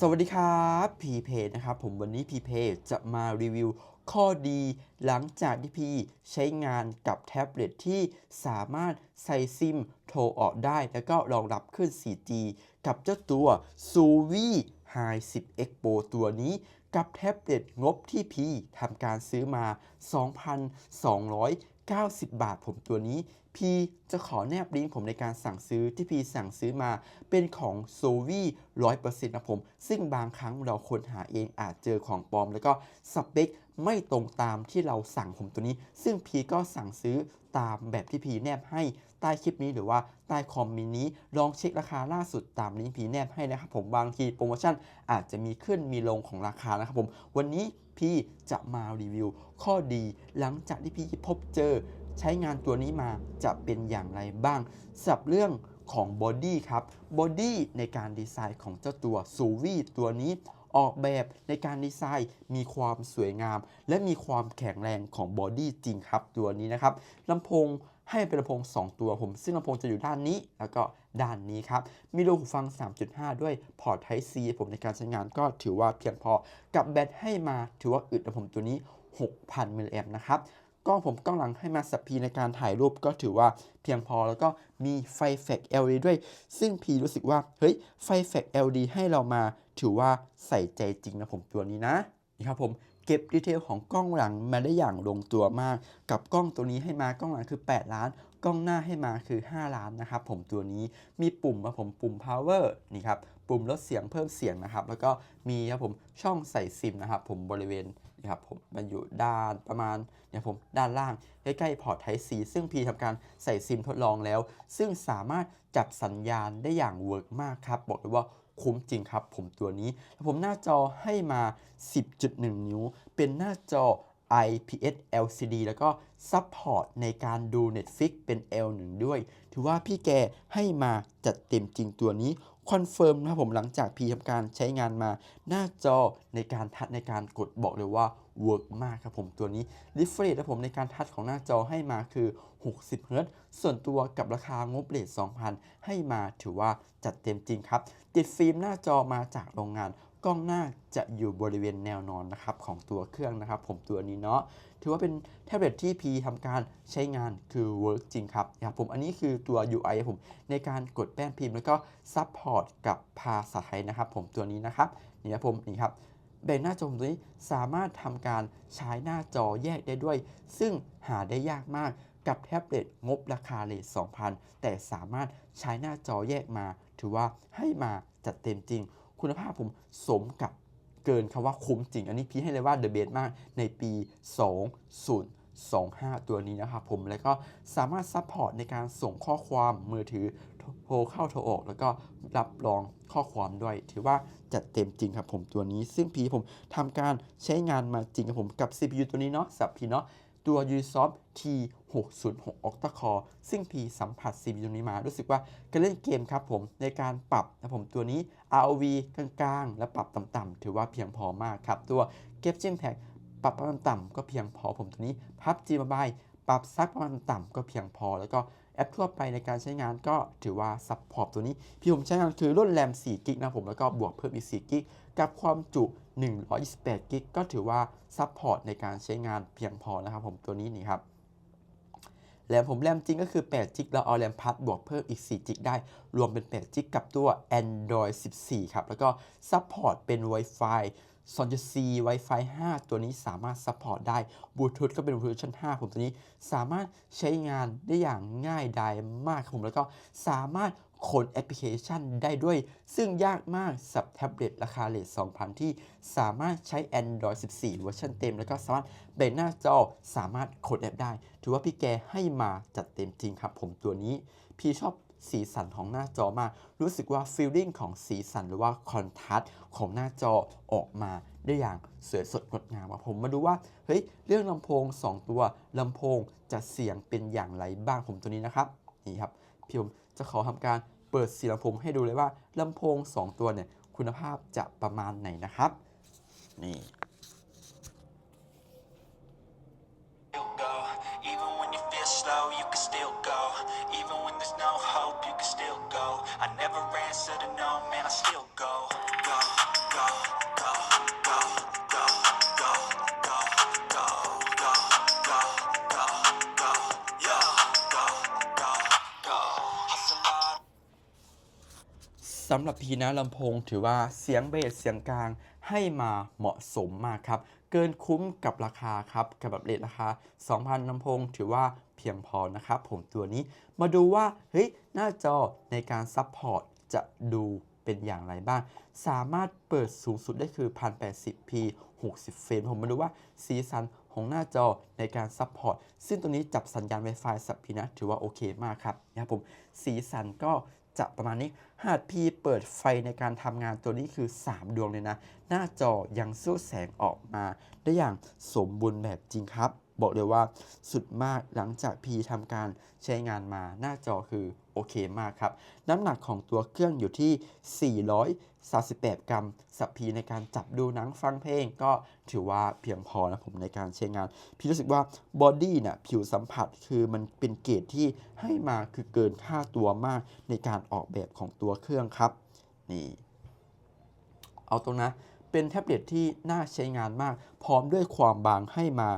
สวัสดีครับพีเพนะครับผมวันนี้พีเพจะมารีวิวข้อดีหลังจากที่พีใช้งานกับแท็บเล็ตที่สามารถใส่ซิมโทรออกได้ แล้วก็รองรับขึ้น 4G กับเจ้าตัว s u v i High 10 X Pro ตัวนี้กับแท็บเล็ตงบที่พีทำการซื้อมา 2,200 90 บาทผมตัวนี้พีจะขอแนบลิงก์ผมในการสั่งซื้อที่พีสั่งซื้อมาเป็นของโซวี100%นะผม ซึ่งบางครั้งเราค้นหาเองอาจเจอของปลอม แล้วก็สเปคไม่ตรงตามที่เราสั่งผมตัวนี้ ซึ่งพีก็สั่งซื้อตามแบบที่พีแนบให้ ใต้คลิปนี้หรือว่าใต้คอมมนนี้ ลองเช็คราคาล่าสุดตามลิงก์พีแนบให้นะครับผมบางทีโปรโมชั่นอาจจะมีขึ้นมีลงของราคานะครับผมวันนี้พี่จะมารีวิว ข้อดีหลังจากที่พี่พบเจอ ใช้งานตัวนี้มาจะเป็นอย่างไรบ้างสับเรื่องของบอดี้ครับบอดี้ในการดีไซน์ของเจ้าตัวซูวีตัวนี้ออกแบบในการดีไซน์มีความสวยงาม และมีความแข็งแรงของบอดี้จริงครับตัวนี้นะครับลำโพง ให้เป็นลำโพง 2 ตัวผม ซึ่งลำโพงจะอยู่ด้านนี้ แล้วก็ด้านนี้ครับ มีรูหูฟัง 3.5 ด้วยพอร์ต Type C ผมในการใช้งานก็ถือว่าเพียงพอ กับแบตให้มาถือว่าอึดนะผมตัวนี้ 6,000มิลลิแอมป์นะครับกล้องผมกล้องหลังให้มาสับพีในการถ่ายรูปก็ถือว่าเพียงพอแล้วก็มีไฟแฟก LED ด้วย ซึ่งพีรู้สึกว่า เฮ้ย ไฟแฟก LED ให้เรามาถือว่าใส่ใจจริงนะผมตัวนี้นะนี่ครับผม เก็บดีเทลของกล้องหลังมาได้อย่างลงตัวมาก กับกล้องตัวนี้ให้มากล้องหลังคือ 8 ล้าน กล้องหน้าให้มาคือ 5 ล้านนะครับผมตัวนี้มีปุ่มนะผมปุ่ม power นี่ครับปุ่มลดเสียงเพิ่มเสียงนะครับ แล้วก็มีครับผมช่องใส่ซิมนะครับ ผมบริเวณนี่ครับผมมันอยู่ด้านประมาณเนี่ยผมด้านล่างใกล้ๆพอร์ต Type C ซึ่งพีทำการใส่ซิมทดลองแล้ว ซึ่งสามารถจับสัญญาณได้อย่างเวิร์กมากครับบอกเลยว่า คุ้มจริงครับ ผมตัวนี้ แล้วผมหน้าจอให้มา 10.1 นิ้ว เป็นหน้าจอ IPS LCD แล้วก็ซัพพอร์ตในการดู Netflix เป็น L1 ด้วย ถือว่าพี่แกให้มาจัดเต็มจริงตัวนี้ คอนเฟิร์มนะครับผมหลังจากพีทำการใช้งานมาหน้าจอในการทัดในการกดบอกเลยว่าเวิร์กมากครับผมตัวนี้ r e f r e s h นะผมในการทัดของหน้าจอให้มาคือ 60เฮิรตซ์ส่วนตัวกับราคางบเลท2,000 ให้มาถือว่าจัดเต็มจริงครับ ติดฟิล์มหน้าจอมาจากโรงงาน กล้องหน้าจะอยู่บริเวณแนวนอนนะครับของตัวเครื่องนะครับ ผมตัวนี้เนาะถือว่าเป็นแท็บเล็ตที่พีทำการใช้งานคือเวิร์กจริงครับนะครับผมอันนี้คือตัว UI ผมในการกดแป้นพิมพ์ แล้วก็ซัพพอร์ตกับภาษาไทยนะครับผมตัวนี้นะครับนี่ครับผมนี่ครับแบ่งหน้าจอมตัวนี้สามารถทำการใช้หน้าจอแยกได้ด้วย ซึ่งหาได้ยากมากกับแท็บเล็ตงบราคาเลท2,000 แต่สามารถใช้หน้าจอแยกมา ถือว่าให้มาจัดเต็มจริง คุณภาพผมสมกับเกินคำว่าคุ้มจริง อันนี้พี่ให้เลยว่าเดอะเบสมากในปี 2025 ตัวนี้นะครับผมแล้วก็สามารถซัพพอร์ตในการส่งข้อความมือถือโทรเข้าโทรออก แล้วก็รับรองข้อความด้วย ถือว่าจัดเต็มจริงครับผมตัวนี้ ซึ่งพีผมทำการใช้งานมาจริงครับผมกับ CPU ตัวนี้เนาะสับพีเนาะ ตัว Ubisoft T606 Octa Core ซึ่งพีสัมผัส CPU ตัวนี้มา รู้สึกว่าการเล่นเกมครับผม ในการปรับนะผมตัวนี้ ROV กลางๆ และปรับต่ำๆถือว่าเพียงพอมากครับ ตัว g a p g e m Pack ปรับประมาณต่ำก็เพียงพอผมตัวนี้ PUBG Mobile ปรับซักประมาณต่ำก็เพียงพอ แล้วก็แอปทั่วไปในการใช้งานก็ถือว่าซัพพอร์ตตัวนี้ พี่ผมใช้งานคือรุ่นแรม4กิกนะผมแล้วก็บวกเพิ่มอีก4กิกกับความจุ 128กิกก็ถือว่าซัพพอร์ตในการใช้งานเพียงพอนะครับผมตัวนี้นี่ครับแรมผมแรมจริงก็คือ8จิกเราเอาแรมพัดบวกเพิ่มอีก4จิกได้ รวมเป็น8จิกกับตัว Android 14 ครับ แล้วก็ซัพพอร์ตเป็น Wi-Fi 2.4 Wi-Fi 5 ตัวนี้สามารถซัพพอร์ตได้บลูทูธก็เป็นบลูทูธชั้น 5 ผมตัวนี้สามารถใช้งานได้อย่างง่ายดายมากครับผม แล้วก็สามารถขนแอปพลิเคชันได้ด้วย ซึ่งยากมากสับแท็บเล็ตราคาเลท2,000 ที่สามารถใช้ Android 14 เวอร์ชันเต็ม แล้วก็สามารถเบนหน้าจอสามารถขนแอปได้ ถือว่าพี่แกให้มาจัดเต็มจริงครับผมตัวนี้ พี่ชอบ สีสันของหน้าจอมาก รู้สึกว่าฟีลลิ่งของสีสันหรือว่าคอนทราสต์ของหน้าจอออกมาได้อย่างสวยสดงดงามอะผมมาดูว่าเฮ้ยเรื่องลำโพง 2 ตัวลำโพงจะเสียงเป็นอย่างไรบ้างผมตัวนี้นะครับนี่ครับพี่ผมจะขอทำการเปิดเสียงลำโพงให้ดูเลยว่าลำโพง 2 ตัวเนี่ยคุณภาพจะประมาณไหนนะครับนี่ slow, you can still go. Even when there's no hope, you can still go. I never answer to no, man, I still go. Go, go, go, go, go, go, go, go, go, go, go, go, yo, go, go, go. Hustle hard. สำหรับพีนะลำโพงถือว่าเสียงเบสเสียงกลางให้มาเหมาะสมมากครับ เกินคุ้มกับราคาครับกับแบบเลทราคา 2,000ลำโพงถือว่าเพียงพอนะครับผมตัวนี้มาดูว่าเฮ้ยหน้าจอในการซัพพอร์ตจะดูเป็นอย่างไรบ้าง สามารถเปิดสูงสุดได้คือ 1080p 60 เฟรม ผมมาดูว่าสีสันของหน้าจอในการซัพพอร์ต ซึ่งตัวนี้จับสัญญาณ Wi-Fi สับพีนะ ถือว่าโอเคมากครับนะครับผม สีสันก็ จะประมาณนี้ หากพีเปิดไฟในการทำงานตัวนี้คือ 3 ดวงเลยนะ หน้าจอยังสู้แสงออกมา ได้อย่างสมบูรณ์แบบจริงครับ บอกเลยว่าสุดมากหลังจากพีทำการใช้งานมาหน้าจอคือ โอเคมากครับ น้ำหนักของตัวเครื่องอยู่ที่ 438 กรัม สับพีในการจับดูหนังฟังเพลงก็ถือว่าเพียงพอนะผมในการใช้งาน พี่รู้สึกว่าบอดี้เนี่ยผิวสัมผัสคือมันเป็นเกรดที่ให้มาคือเกินค่าตัวมากในการออกแบบของตัวเครื่องครับ นี่ เอาตรงนะเป็นแท็บเล็ตที่น่าใช้งานมาก พร้อมด้วยความบางให้มา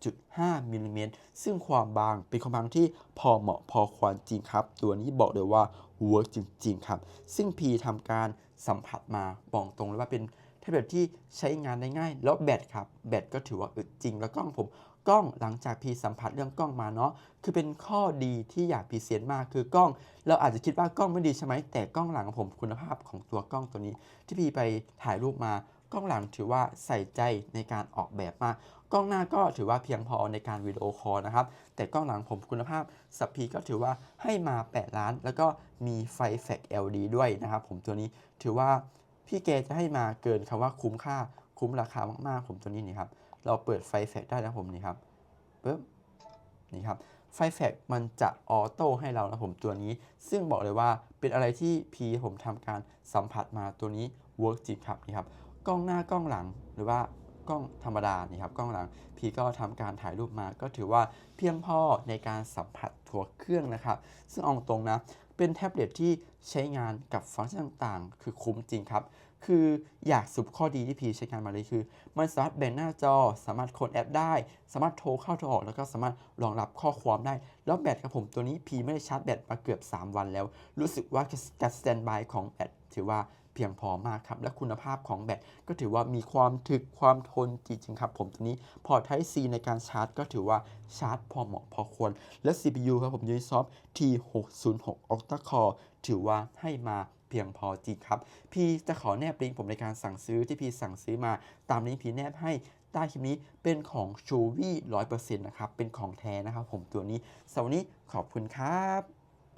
7.5มิลลิเมตรซึ่งความบางเป็นความบางที่พอเหมาะพอควรจริงครับ ตัวนี้บอกเลยว่าเวิร์กจริง ๆ ครับ ซึ่งพีทำการสัมผัสมาบอกตรงเลยว่าเป็นแท็บเล็ตที่ใช้งานได้ง่าย แล้วแบตครับ แบตก็ถือว่าอึดจริง แล้วกล้องผมกล้องหลังจากพีสัมผัสเรื่องกล้องมาเนาะคือเป็นข้อดีที่อยากพรีเซนต์มากคือกล้อง เราอาจจะคิดว่ากล้องไม่ดีใช่ไหมแต่กล้องหลังของผมคุณภาพของตัวกล้องตัวนี้ ที่พีไปถ่ายรูปมา กล้องหลังถือว่าใส่ใจในการออกแบบมาก กล้องหน้าก็ถือว่าเพียงพอในการวิดีโอคอลนะครับ แต่กล้องหลังผมคุณภาพสัพพีก็ถือว่าให้มา 8 ล้าน แล้วก็มีไฟแฟลช LED ด้วยนะครับผมตัวนี้ถือว่าพี่เกจะให้มาเกินคำว่าคุ้มค่าคุ้มราคามากๆ ผมตัวนี้นี่ครับ เราเปิดไฟแฟลชได้นะผมนี่ครับปึ๊บนี่ครับไฟแฟลชมันจะออโต้ให้เรานะผมตัวนี้ ซึ่งบอกเลยว่าเป็นอะไรที่พีผมทำการสัมผัสมาตัวนี้เวิร์กจริงครับนี่ครับ กล้องหน้ากล้องหลังหรือว่ากล้องธรรมดานี่ครับกล้องหลังพีก็ทำการถ่ายรูปมาก็ถือว่าเพียงพอในการสัมผัสตัวเครื่องนะครับ ซึ่งอาตรงนะเป็นแท็บเล็ตที่ใช้งานกับฟังก์ชันต่างๆ คือคุ้มจริงครับ คืออยากสุบข้อดีที่พีใช้งานมาเลยคือ มันสามารถแบ่งหน้าจอ สามารถโคนแอปได้ สามารถโทรเข้าโทรออก แล้วก็สามารถรองรับข้อความได้ แล้วแบตครับผมตัวนี้พีไม่ได้ชาร์จแบตมาเกือบ 3 วันแล้ว รู้สึกว่าการสแตนบายของแบตถือว่า เพียงพอมากครับ และคุณภาพของแบตก็ถือว่ามีความถึกความทนจริงๆครับ ผมตัวนี้พอร์ต Type C ในการชาร์จ ก็ถือว่าชาร์จพอเหมาะพอควร และ CPU ครับผม Unisoc T606 Octa Core ถือว่าให้มาเพียงพอจริงครับ พี่จะขอแนบลิงก์ผมในการสั่งซื้อที่พี่สั่งซื้อมา ตามลิงก์พี่แนบให้ใต้คลิปนี้เป็นของ c h o w y 100%นะครับ เป็นของแท้นะครับผมตัวนี้สำหรับวันนี้ขอบคุณครับ